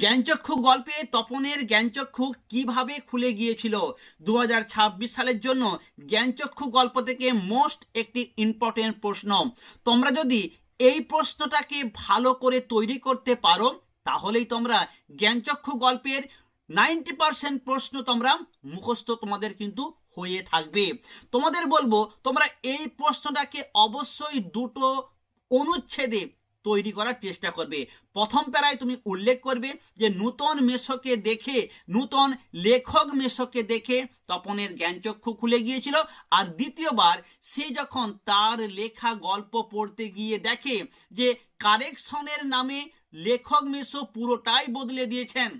জ্ঞানচক্ষু গল্পে তপনের জ্ঞানচক্ষু কীভাবে খুলে গিয়েছিল? দু হাজার ছাব্বিশ সালের জন্য জ্ঞানচক্ষু গল্প থেকে মোস্ট একটি ইম্পর্টেন্ট প্রশ্ন। তোমরা যদি এই প্রশ্নটাকে ভালো করে তৈরি করতে পারো, তাহলেই তোমরা জ্ঞানচক্ষু গল্পের নাইনটি পার্সেন্ট প্রশ্ন তোমরা মুখস্থ তোমাদের কিন্তু হয়ে থাকবে। তোমাদের বলব, তোমরা এই প্রশ্নটাকে অবশ্যই দুটো অনুচ্ছেদে তৈরি করার চেষ্টা করবে। প্রথম প্যারায় তুমি উল্লেখ করবে যে নূতন মেশকে দেখে, নূতন লেখক মেশকে দেখে তপনের জ্ঞানচক্ষু খুলে গিয়েছিল। আর দ্বিতীয়বার সে যখন তার লেখা গল্প পড়তে গিয়ে দেখে যে কারেকশনের নামে লেখক মেশো পুরোটাই বদলে দিয়েছেন,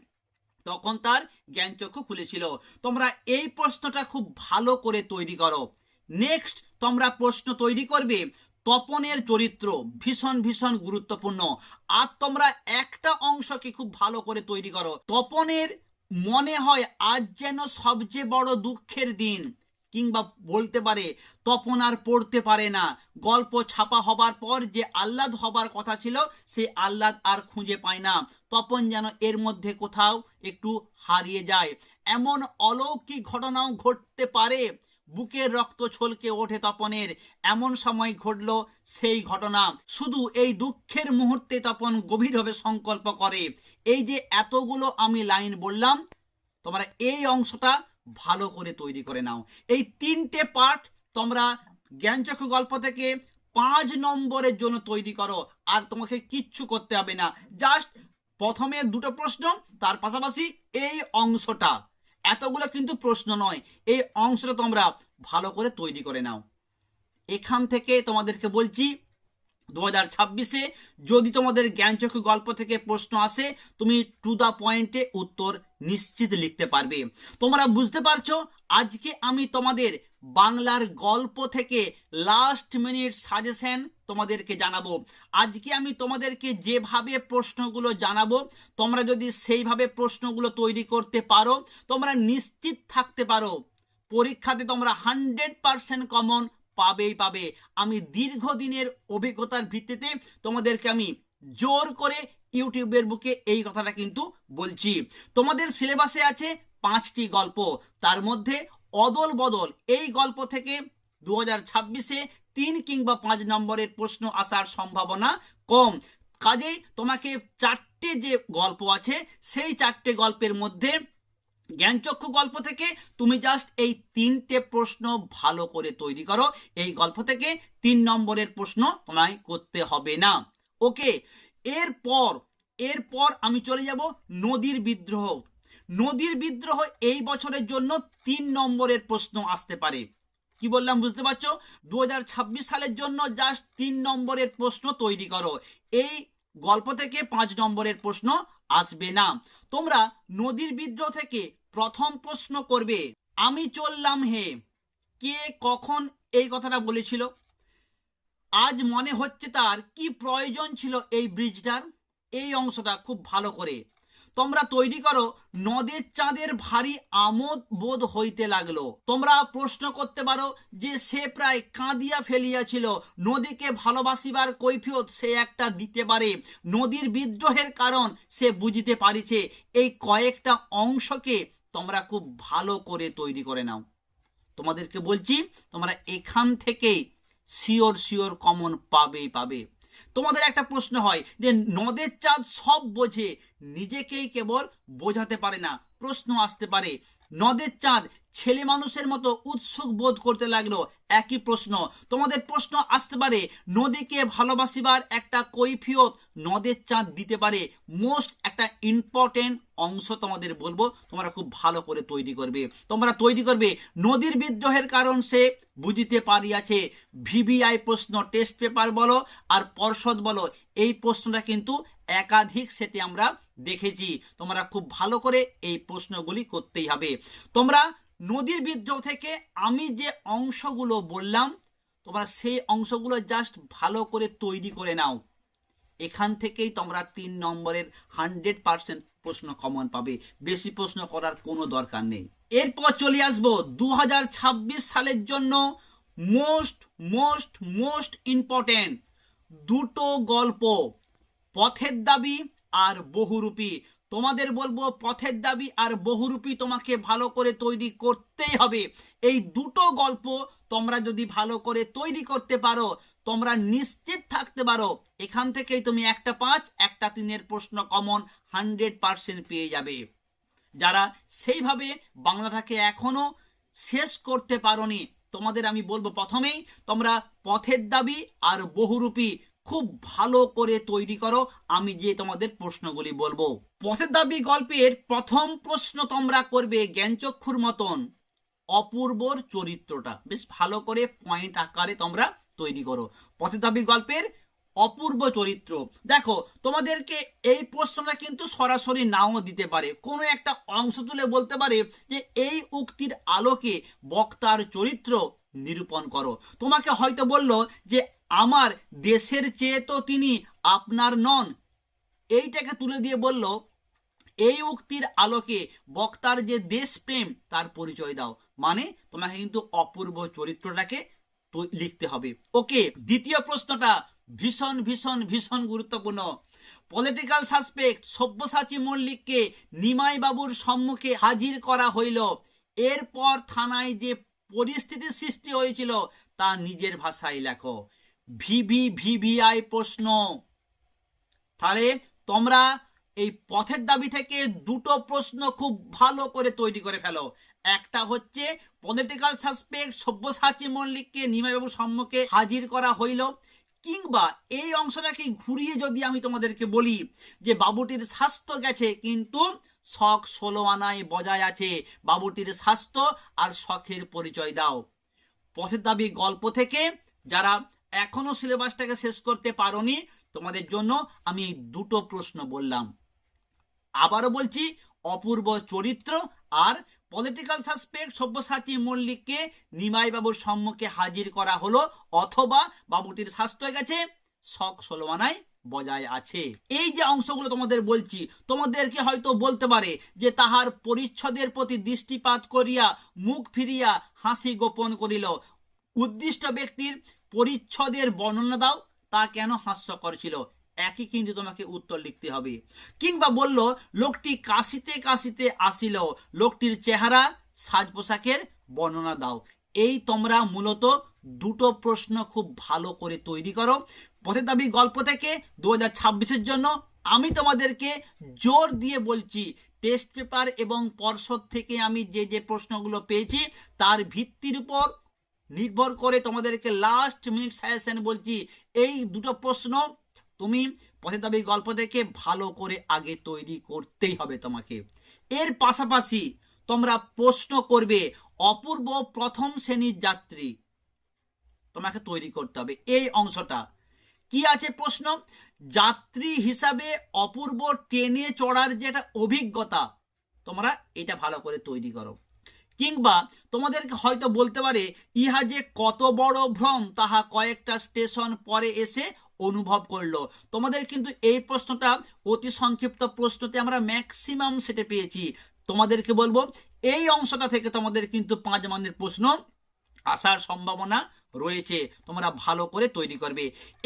তখন তার জ্ঞানচক্ষু খুলেছিল। তোমরা এই প্রশ্নটা খুব ভালো করে তৈরি করো। নেক্সট তোমরা প্রশ্ন তৈরি করবে তপনের চরিত্র ভীষণ ভীষণ গুরুত্বপূর্ণ। আর তোমরা একটা অংশকে খুব ভালো করে তৈরি করো। তপনের মনে হয় আজ যেন সবচেয়ে বড় দুঃখের দিন, কিংবা বলতে পারে তপন আর পড়তে পারে না। গল্প ছাপা হবার পর যে আহ্লাদ হবার কথা ছিল সে আহ্লাদ আর খুঁজে পায় না। তপন যেন এর মধ্যে কোথাও একটু হারিয়ে যায়। এমন অলৌকিক ঘটনাও ঘটতে পারে বুকের রক্ত ছলকে ওঠে তপনের। এমন সময় ঘটল সেই ঘটনা। শুধু এই দুঃখের মুহূর্তে তপন গভীরভাবে সংকল্প করে, এই যে এতগুলো আমি লাইন বললাম, তোমরা এই অংশটা ভালো করে তৈরি করে নাও। এই তিনটে পার্ট তোমরা জ্ঞানচক্ষু গল্প থেকে পাঁচ নম্বরের জন্য তৈরি করো, আর তোমাকে কিচ্ছু করতে হবে না। জাস্ট প্রথমে দুটো প্রশ্ন, তার পাশাপাশি এই অংশটা। এতগুলো কিন্তু প্রশ্ন নয়, এই অংশটা তোমরা ভালো করে তৈরি করে নাও। এখান থেকে তোমাদেরকে বলছি দু হাজার ছাব্বিশে যদি তোমাদের জ্ঞানচক্ষু গল্প থেকে প্রশ্ন আসে, তুমি টু দ্য পয়েন্টে উত্তর নিশ্চিত লিখতে পারবে। তোমরা বুঝতে পারছ, আজকে আমি তোমাদের বাংলার গল্প থেকে লাস্ট মিনিট সাজেশন তোমাদেরকে জানাব। আজকে আমি তোমাদেরকে যেভাবে প্রশ্নগুলো জানাব, তোমরা যদি সেইভাবে প্রশ্নগুলো তৈরি করতে পারো, তোমরা নিশ্চিত থাকতে পারো। পরীক্ষাতে তোমরা হান্ড্রেড পারসেন্ট কমন পাবেই পাবে। আমি দীর্ঘদিনের অভিজ্ঞতার ভিত্তিতে তোমাদেরকে আমি জোর করে ইউটিউবের বুকে এই কথাটা কিন্তু বলছি। তোমাদের সিলেবাসে আছে পাঁচটি গল্প। তার মধ্যে অদল বদল এই গল্প থেকে দু হাজার ছাব্বিশে তিন কিংবা পাঁচ নম্বরের প্রশ্ন আসার সম্ভাবনা কম। কাজেই তোমাকে চারটে যে গল্প আছে, সেই চারটে গল্পের মধ্যে জ্ঞানচক্ষু গল্প থেকে তুমি জাস্ট এই তিনটে প্রশ্ন ভালো করে তৈরি করো। এই গল্প থেকে তিন নম্বরের প্রশ্ন তোমায় করতে হবে না। ওকে এরপর এরপর আমি চলে যাব নদীর বিদ্রোহ। নদীর বিদ্রোহ এই বছরের জন্য তিন নম্বরের প্রশ্ন আসতে পারে। কি বললাম, বুঝতে পারছ? দু হাজার ছাব্বিশ সালের জন্য জাস্ট তিন নম্বরের প্রশ্ন তৈরি করো। এই গল্প থেকে পাঁচ নম্বরের প্রশ্ন আসবে না। তোমরা নদীর বিদ্রোহ থেকে প্রথম প্রশ্ন করবে, আমি চললাম হে। কে কখন এই কথাটা বলেছিল? আজ মনে হচ্ছে তার কি প্রয়োজন ছিল এই ব্রিজটার? এই অংশটা খুব ভালো করে তোমরা তৈরি করো, নদের চাঁদের ভারী আমোদ বোধ হইতে লাগল। তোমরা প্রশ্ন করতে পারো যে সে প্রায় কাঁদিয়া ফেলিয়াছিল, নদীকে ভালোবাসিবার কৈফিয়ত সে একটা দিতে পারে, নদীর বিদ্রোহের কারণ সে বুঝিতে পারিছে, এই কয়েকটা অংশকে তোমরা খুব ভালো করে তৈরি করে নাও। তোমাদেরকে বলছি, তোমরা এখান থেকেই শিওর শিওর কমন পাবেই পাবে। তোমাদের একটা প্রশ্ন হয় যে নদের চাঁদ সব বোঝে, নিজেকেই কেবল বোঝাতে পারে না। প্রশ্ন আসতে পারে, নদের চাঁদ ছেলে মানুষের মতো উৎসুক বোধ করতে লাগল? একই প্রশ্ন। তোমাদের প্রশ্ন আসতে পারে, নদীকে ভালোবাসিবার একটা কৈফিয়ত নদের চাঁদ দিতে পারে। মোস্ট একটা ইম্পর্টেন্ট অংশ তোমাদের বলব, তোমরা খুব ভালো করে তৈরি করবে। তোমরা তৈরি করবে, নদীর বিদ্রোহের কারণ সে বুঝিতে পারিয়াছে। ভিভিআই প্রশ্ন টেস্ট পেপার বলো আর পর্ষদ বলো, এই প্রশ্নটা কিন্তু একাধিক সেটি আমরা দেখেছি। তোমরা খুব ভালো করে এই প্রশ্নগুলি করতেই হবে। তোমরা নদীর বিদ্রোহ থেকে আমি যে অংশগুলো বললাম, তোমরা সেই অংশগুলো জাস্ট ভালো করে তৈরি করে নাও। এখান থেকেই তোমরা তিন নম্বরের হান্ড্রেড পার্সেন্ট প্রশ্ন কমন পাবে। বেশি প্রশ্ন করার কোনো দরকার নেই। এরপর চলে আসব দু হাজার ছাব্বিশ সালের জন্য মোস্ট মোস্ট মোস্ট ইম্পর্টেন্ট দুটো গল্প, পথের দাবি আর বহুরূপী। তোমাদের বলব পথের দাবি আর বহুরূপী তোমাকে ভালো করে তৈরি করতেই হবে। এই দুটো গল্প তোমরা যদি ভালো করে তৈরি করতে পারো তোমরা নিশ্চিত থাকতে পারো, এখান থেকেই তুমি একটা পাঁচ, একটা তিনের প্রশ্ন কমন হান্ড্রেড পার্সেন্ট পেয়ে যাবে। যারা সেইভাবে বাংলাটাকে এখনও শেষ করতে পারোনি, তোমাদের আমি বলব প্রথমেই, তোমরা পথের দাবি আর বহুরূপী খুব ভালো করে তৈরি করো, আমি যে তোমাদের প্রশ্নগুলি বলব। পথের দাবি গল্পের প্রথম প্রশ্ন তোমরা করবে জ্ঞানচক্ষুর মতন, অপূর্বর চরিত্রটা। বেশ ভালো করে পয়েন্ট আকারে তোমরা তৈরি করো। পথের দাবি গল্পের অপূর্ব চরিত্র। দেখো, তোমাদেরকে এই প্রশ্নটা কিন্তু সরাসরি নাও দিতে পারে। কোনো একটা অংশ তুলে বলতে পারে যে, এই উক্তির আলোকে বক্তার চরিত্র নিরূপণ করো। তোমাকে হয়তো বলল যে, আমার দেশের চেয়ে তো তিনি আপনার নন। এইটাকে তুলে দিয়ে বলল, এই উক্তির আলোকে বক্তার যে দেশপ্রেম, তার পরিচয় দাও। মানে তোমাকে কিন্তু অপূর্ব চরিত্রটাকে লিখতে হবে। ওকে, দ্বিতীয় প্রশ্নটা ভীষণ ভীষণ ভীষণ গুরুত্বপূর্ণ। পলিটিক্যাল সাসপেক্ট সব্যসাচী মল্লিককে নিমাই বাবুর সম্মুখে হাজির করা হইল। এরপর থানায় যে পরিস্থিতি সৃষ্টি হয়েছিল, তা নিজের ভাষায় লেখো। ভিভি, ভিভিআই প্রশ্ন। তাহলে তোমরা এই পথের দাবি থেকে দুটো প্রশ্ন খুব ভালো করে তৈরি করে ফেলো। একটা হচ্ছে পলিটিক্যাল সাসপেক্ট সব্যসাচী মল্লিককে নিমাইবাবুর সম্মুখে হাজির করা হইল, কিংবা এই অংশটাকে ঘুরিয়ে যদি আমি তোমাদেরকে বলি যে বাবুটির স্বাস্থ্য গেছে কিন্তু শখ ষোলো আনায় বজায় আছে। বাবুটির স্বাস্থ্য আর শখের পরিচয় দাও। পথের দাবি গল্প থেকে, যারা এখনও সিলেবাসটাকে শেষ করতে পারোনি, তোমাদের জন্য আমি এই দুটো প্রশ্ন বললাম। আবারও বলছি, অপূর্ব চরিত্র আর পলিটিক্যাল সাসপেক্ট সব্যসাচী মল্লিককে নিমাই বাবুর সম্মুখে হাজির করা হলো, অথবা বাবুটির স্বাস্থ্য গেছে, শখ ষোলোয়ানায় বজায় আছে। এই যে অংশগুলো তোমাদের বলছি, তোমাদেরকে হয়তো বলতে পারে যে তাহার পরিচ্ছদের প্রতি দৃষ্টিপাত করিয়া, মুখ ফিরিয়া হাসি গোপন করিল। উদ্দিষ্ট ব্যক্তির পরিচ্ছদের বর্ণনা দাও, তা কেন হাস্যকর ছিল? একই কিন্তু তোমাকে উত্তর লিখতে হবে। কিংবা বলল, লোকটি কাশিতে কাশিতে আসিল। লোকটির চেহারা সাজ পোশাকের বর্ণনা দাও। এই তোমরা মূলত দুটো প্রশ্ন খুব ভালো করে তৈরি করো। পথের দাবি গল্প থেকে দু হাজার জন্য আমি তোমাদেরকে জোর দিয়ে বলছি, টেস্ট পেপার এবং পর্ষদ থেকে আমি যে যে প্রশ্নগুলো পেয়েছি, তার ভিত্তির উপর নির্ভর করে তোমাদেরকে লাস্ট মিনিট সাজেশন বলছি। এই দুটো প্রশ্ন তুমি পথের দাবি গল্প থেকে ভালো করে আগে তৈরি করতেই হবে তোমাকে। এর পাশাপাশি তোমরা প্রশ্ন করবে, অপূর্ব প্রথম শ্রেণির যাত্রী, তোমাকে তৈরি করতে হবে। এই অংশটা। কি আছে প্রশ্ন? যাত্রী হিসাবে অপূর্ব ট্রেনে চড়ার যে একটা অভিজ্ঞতা, তোমরা এটা ভালো করে তৈরি করো। কিংবা তোমাদেরকে হয়তো বলতে পারে, ইহা যে কত বড় ভ্রম, তাহা কয়েকটা স্টেশন পরে এসে অনুভব করল। তোমাদের কিন্তু এই প্রশ্নটা অতি সংক্ষিপ্ত প্রশ্নতে আমরা ম্যাক্সিমাম সেটে পেয়েছি। তোমাদেরকে বলব, এই অংশটা থেকে তোমাদের কিন্তু পাঁচ মানের প্রশ্ন আসার সম্ভাবনা রয়েছে। তোমরা ভালো করে তৈরি করবে।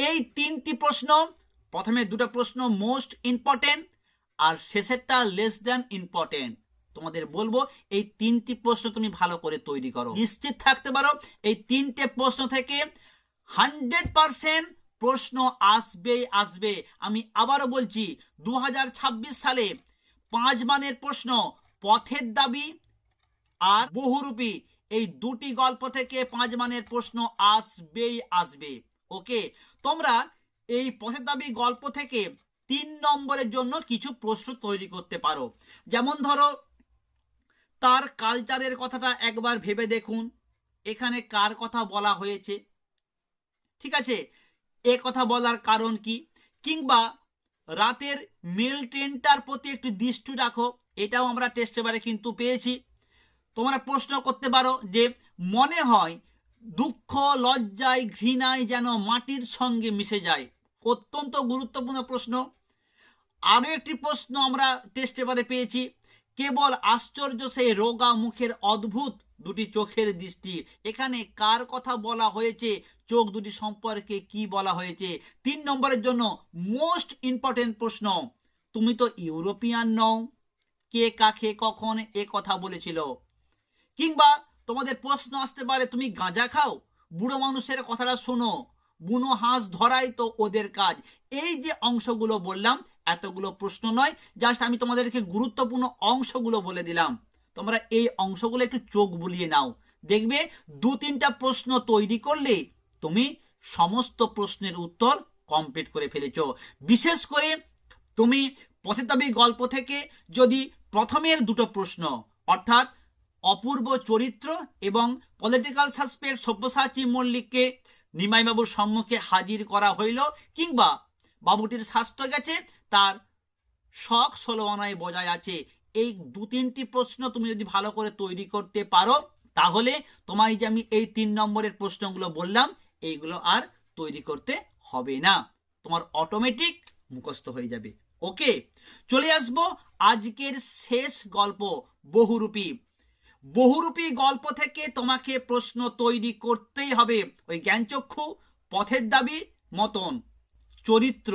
এই তিনটি প্রশ্ন, প্রথমে দুটো প্রশ্ন মোস্ট ইম্পর্টেন্ট আর শেষেরটা লেস দ্যান ইম্পর্টেন্ট তোমাদের বলব, এই তিনটি প্রশ্ন তুমি ভালো করে তৈরি করো। নিশ্চিত থাকতে পারো, এই তিনটে প্রশ্ন থেকে হান্ড্রেড পারসেন্ট প্রশ্ন আসবেই আসবে। আমি আবারও বলছি দু হাজার ছাব্বিশ সালে পাঁচ মানের প্রশ্ন, পথের দাবি আর বহুরূপী। এই দুটি গল্প থেকে পাঁচ মানের প্রশ্ন আসবেই আসবে। ওকে? তোমরা এই পথের দাবি গল্প থেকে তিন নম্বরের জন্য কিছু প্রশ্ন তৈরি করতে পারো। যেমন ধরো, তার কালচারের কথাটা একবার ভেবে দেখুন। এখানে কার কথা বলা হয়েছে? ঠিক আছে? এ কথা বলার কারণ কি? কিংবা রাতের মেল ট্রেনটার প্রতি একটু দৃষ্টি রাখো, এটাও আমরা টেস্ট এবারে কিন্তু পেয়েছি। তোমরা প্রশ্ন করতে পারো যে, মনে হয় দুঃখ, লজ্জায়, ঘৃণায় যেন মাটির সঙ্গে মিশে যায়। অত্যন্ত গুরুত্বপূর্ণ প্রশ্ন। আরও একটি প্রশ্ন আমরা টেস্ট এবারে পেয়েছি। কেবল আশ্চর্য সেই রোগা মুখের অদ্ভুত দুটি চোখের দৃষ্টি। এখানে কার কথা বলা হয়েছে? চোখ দুটি সম্পর্কে কি বলা হয়েছে? তিন নম্বরের জন্য মোস্ট ইম্পর্টেন্ট প্রশ্ন, তুমি তো ইউরোপিয়ান নও। কে কাকে কখন এ কথা বলেছিল? কিংবা তোমাদের প্রশ্ন আসতে পারে, তুমি গাঁজা খাও? বুড়ো মানুষের কথাটা শোনো। বুনো হাঁস ধরাই তো ওদের কাজ। এই যে অংশগুলো বললাম, এতগুলো প্রশ্ন নয়। জাস্ট আমি তোমাদেরকে গুরুত্বপূর্ণ অংশগুলো বলে দিলাম। তোমরা এই অংশগুলো একটু চোখ বুলিয়ে নাও। দেখবে দু তিনটা প্রশ্ন তৈরি করলে তুমি সমস্ত প্রশ্নের উত্তর কমপ্লিট করে ফেলেছ। বিশেষ করে তুমি পথেতাবি গল্প থেকে যদি প্রথমের দুটো প্রশ্ন, অর্থাৎ অপূর্ব চরিত্র এবং পলিটিক্যাল সাসপেক্ট সব্যসাচী মল্লিককে নিমাইবাবুর সম্মুখে হাজির করা হইল কিংবা বাবুটির স্বাস্থ্য গেছে, তার শখ ষোলো আনায় বজায় আছে এই দু তিনটি প্রশ্ন তুমি যদি ভালো করে তৈরি করতে পারো, তাহলে তোমায় যে আমি এই তিন নম্বরের প্রশ্নগুলো বললাম, এইগুলো আর তৈরি করতে হবে না। তোমার অটোমেটিক মুখস্থ হয়ে যাবে। ওকে চলে আসব আজকের শেষ গল্প, বহুরূপী। বহুরূপী গল্প থেকে তোমাকে প্রশ্ন তৈরি করতেই হবে। ওই জ্ঞানচক্ষু পথের দাবি মতন। চরিত্র।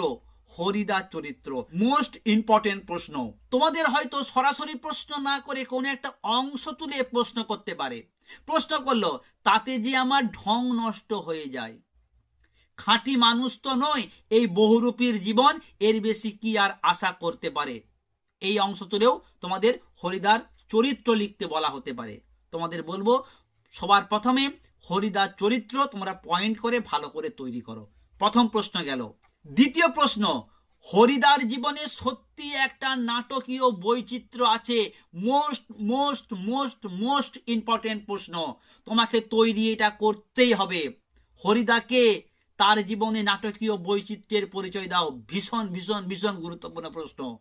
হরিদার চরিত্র। মোস্ট ইম্পর্টেন্ট প্রশ্ন। তোমাদের হয়তো সরাসরি প্রশ্ন না করে কোনো একটা অংশ তুলে প্রশ্ন করতে পারে। প্রশ্ন করল, তাতে যে আমার ঢং নষ্ট হয়ে যায়। খাঁটি মানুষ তো নয়, এই বহুরূপীর জীবন এর বেশি কি আর আশা করতে পারে? এই অংশ তুলেও তোমাদের হরিদার চরিত্র লিখতে বলা হতে পারে। তোমাদের বলব, সবার প্রথমে হরিদার চরিত্র তোমরা পয়েন্ট করে ভালো করে তৈরি করো। প্রথম প্রশ্ন গেল দ্বিতীয় প্রশ্ন, হরিদার জীবনে সত্যি একটা নাটকীয় বৈচিত্র্য আছে? Most most most most important প্রশ্ন। তোমাকে তৈরি এটা করতেই হবে। হরিদাকে তার জীবনে নাটকীয় বৈচিত্র্যের পরিচয় দাও। ভীষণ ভীষণ ভীষণ গুরুত্বপূর্ণ প্রশ্ন।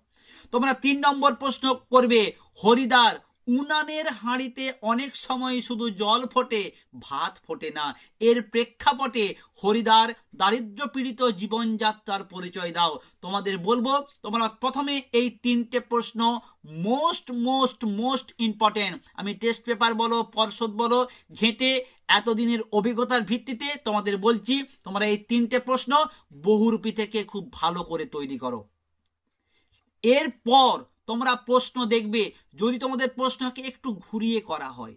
তোমরা তিন নম্বর প্রশ্ন করবে, হরিদার উনানের হাঁড়িতে অনেক সময় শুধু জল ফোটে, ভাত ফোটে না। এর প্রেক্ষাপটে হরিদার দারিদ্র পীড়িত জীবনযাত্রার পরিচয় দাও। তোমাদের বলব, তোমরা প্রথমে এই তিনটে প্রশ্ন মোস্ট মোস্ট মোস্ট ইম্পর্টেন্ট আমি টেস্ট পেপার বলো, পর্ষদ বলো, ঘেঁটে এতদিনের অভিজ্ঞতার ভিত্তিতে তোমাদের বলছি, তোমরা এই তিনটে প্রশ্ন বহুরূপী থেকে খুব ভালো করে তৈরি করো। এরপর তোমরা প্রশ্ন দেখবে, যদি তোমাদের প্রশ্নকে একটু ঘুরিয়ে করা হয়,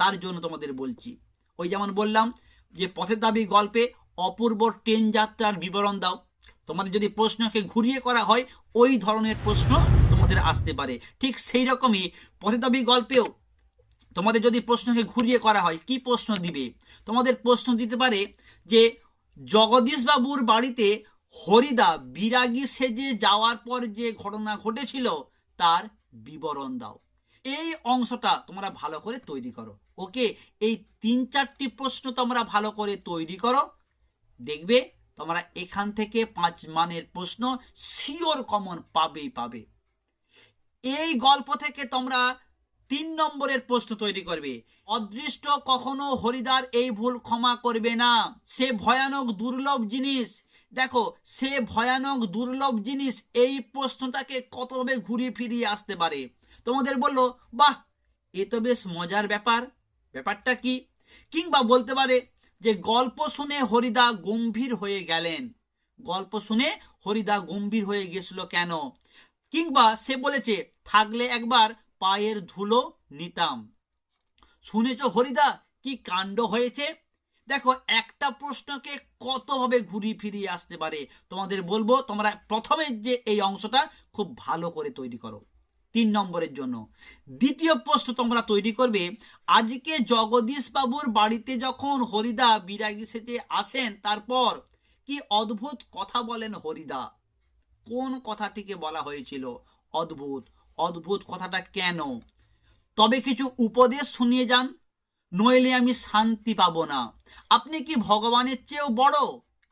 তার জন্য তোমাদের বলছি। ওই যেমন বললাম যে পথের দাবি গল্পে অপূর্ব ট্রেন যাত্রার বিবরণ দাও। তোমাদের যদি প্রশ্নকে ঘুরিয়ে করা হয়, ওই ধরনের প্রশ্ন তোমাদের আসতে পারে। ঠিক সেই রকমই পথের দাবি গল্পেও তোমাদের যদি প্রশ্নকে ঘুরিয়ে করা হয়, কি প্রশ্ন দিবে? তোমাদের প্রশ্ন দিতে পারে যে, জগদীশবাবুর বাড়িতে হরিদা বিরাগী সেজে যাওয়ার পর যে ঘটনা ঘটেছিল তার বিবরণ দাও। এই অংশটা তোমরা ভালো করে তৈরি করো। ওকে, এই তিন চারটি প্রশ্ন তোমরা ভালো করে তৈরি করো। দেখবে তোমরা এখান থেকে পাঁচ মানের প্রশ্ন শিওর কমন পাবেই পাবে। এই গল্প থেকে তোমরা তিন নম্বরের প্রশ্ন তৈরি করবে। অদৃষ্ট কখনো হরিদার এই ভুল ক্ষমা করবে না। সে ভয়ানক দুর্লভ জিনিস। দেখো, সে ভয়ানক, দুর্লভ জিনিস এই প্রশ্নটাকে কতভাবে ঘুরিয়ে ফিরিয়ে আসতে পারে? তোমাদের বলল, বাহ, এ তো বেশ মজার ব্যাপার। ব্যাপারটা কি? কিংবা বলতে পারে যে, গল্প শুনে হরিদা গম্ভীর হয়ে গেলেন। গল্প শুনে হরিদা গম্ভীর হয়ে গেছিল কেন? কিংবা সে বলেছে, থাকলে একবার পায়ের ধুলো নিতাম। শুনেছ হরিদা, কি কাণ্ড হয়েছে? দেখো, একটা প্রশ্নকে কতভাবে ঘুরিয়ে ফিরিয়ে আসতে পারে তোমাদের বলব, তোমরা প্রথমে যে এই অংশটা খুব ভালো করে তৈরি করো, তিন নম্বরের জন্য। দ্বিতীয় প্রশ্ন তোমরা তৈরি করবে, আজকে জগদীশ বাবুর বাড়িতে যখন হরিদা বিরাগী সেজে আসেন, তারপর কি অদ্ভুত কথা বলেন হরিদা? কোন কথাটিকে বলা হয়েছিল? অদ্ভুত। অদ্ভুত কথাটা কেন? তবে কিছু উপদেশ শুনিয়ে যান। নইলে আমি শান্তি পাবো না। আপনি কি ভগবানের চেয়েও বড়?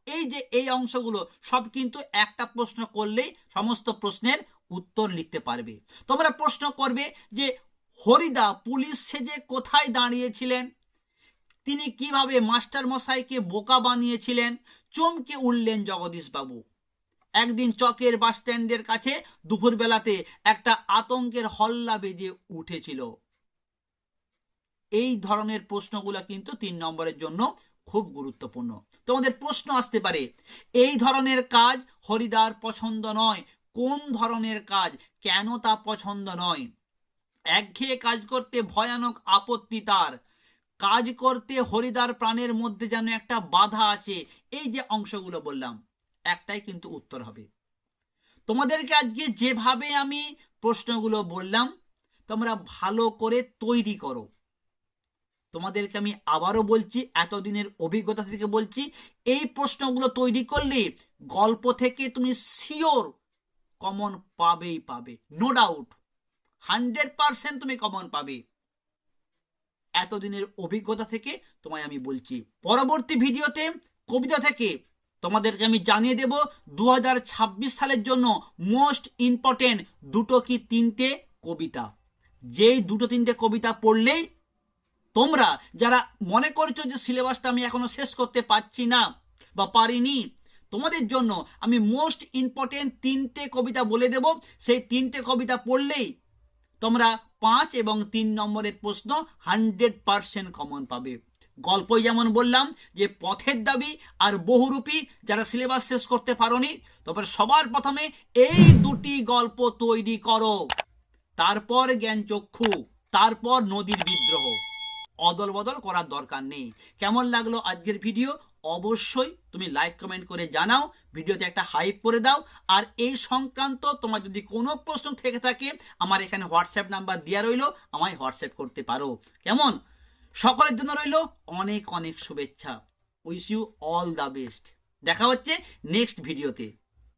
এই যে এই অংশগুলো, সব কিন্তু একটা প্রশ্ন করলেই সমস্ত প্রশ্নের উত্তর লিখতে পারবে। তোমরা প্রশ্ন করবে যে, হরিদা, পুলিশ সেজে কোথায় দাঁড়িয়েছিলেন? তিনি কীভাবে মাস্টার মশাইকে বোকা বানিয়েছিলেন? চমকে উঠলেন জগদীশবাবু। একদিন চকের বাস স্ট্যান্ডের কাছে দুপুরবেলাতে একটা আতঙ্কের হল্লা বেজে উঠেছিল। এই ধরনের প্রশ্নগুলো কিন্তু তিন নম্বরের জন্য খুব গুরুত্বপূর্ণ। তোমাদের প্রশ্ন আসতে পারে, এই ধরনের কাজ হরিদার পছন্দ নয়, কোন ধরনের কাজ, কেন তা পছন্দ নয়? একঘেয়ে কাজ করতে ভয়ানক আপত্তি তার। কাজ করতে হরিদার প্রাণের মধ্যে যেন একটা বাধা আছে, এই যে অংশগুলো বললাম, একটাই কিন্তু উত্তর হবে। তোমাদেরকে আজকে যেভাবে আমি প্রশ্নগুলো বললাম, তোমরা ভালো করে তৈরি করো। তোমাদেরকে আমি আবারও বলছি, এতদিনের অভিজ্ঞতা থেকে বলছি, এই প্রশ্নগুলো তৈরি করলে গল্প থেকে তুমি শিওর কমন পাবেই পাবে। নো ডাউট হান্ড্রেড পারসেন্ট তুমি কমন পাবে। এতদিনের অভিজ্ঞতা থেকে তোমায় আমি বলছি। পরবর্তী ভিডিওতে কবিতা থেকে তোমাদেরকে আমি জানিয়ে দেব দু হাজার ছাব্বিশ সালের জন্য মোস্ট ইম্পর্টেন্ট দুটো কি তিনটে কবিতা। যেই দুটো তিনটে কবিতা পড়লেই তোমরা যারা মনে করছ যে সিলেবাসটা আমি এখনও শেষ করতে পারছি না বা পারিনি, তোমাদের জন্য আমি মোস্ট ইম্পর্টেন্ট তিনটে কবিতা বলে দেব। সেই তিনটে কবিতা পড়লেই তোমরা পাঁচ এবং তিন নম্বরের প্রশ্ন হান্ড্রেড পারসেন্ট কমন পাবে। গল্পই যেমন বললাম যে পথের দাবি আর বহুরূপী যারা সিলেবাস শেষ করতে পারোনি, তবে সবার প্রথমে এই দুটি গল্প তৈরি করো। তারপর জ্ঞান চক্ষু তারপর নদীর বিদ্রোহ। অদল বদল করার দরকার নেই। কেমন লাগল আজকের ভিডিও? অবশ্যই তুমি লাইক কমেন্ট করে জানাও। ভিডিওতে একটা হাইপ করে দাও। আর এই সংক্রান্ত তোমার যদি কোনো প্রশ্ন থেকে থাকে, আমার এখানে হোয়াটসঅ্যাপ নাম্বার দেওয়া রইল। আমায় হোয়াটসঅ্যাপ করতে পারো। কেমন? সকলের জন্য রইল অনেক অনেক শুভেচ্ছা। Wish you all the best দেখা হচ্ছে নেক্সট ভিডিওতে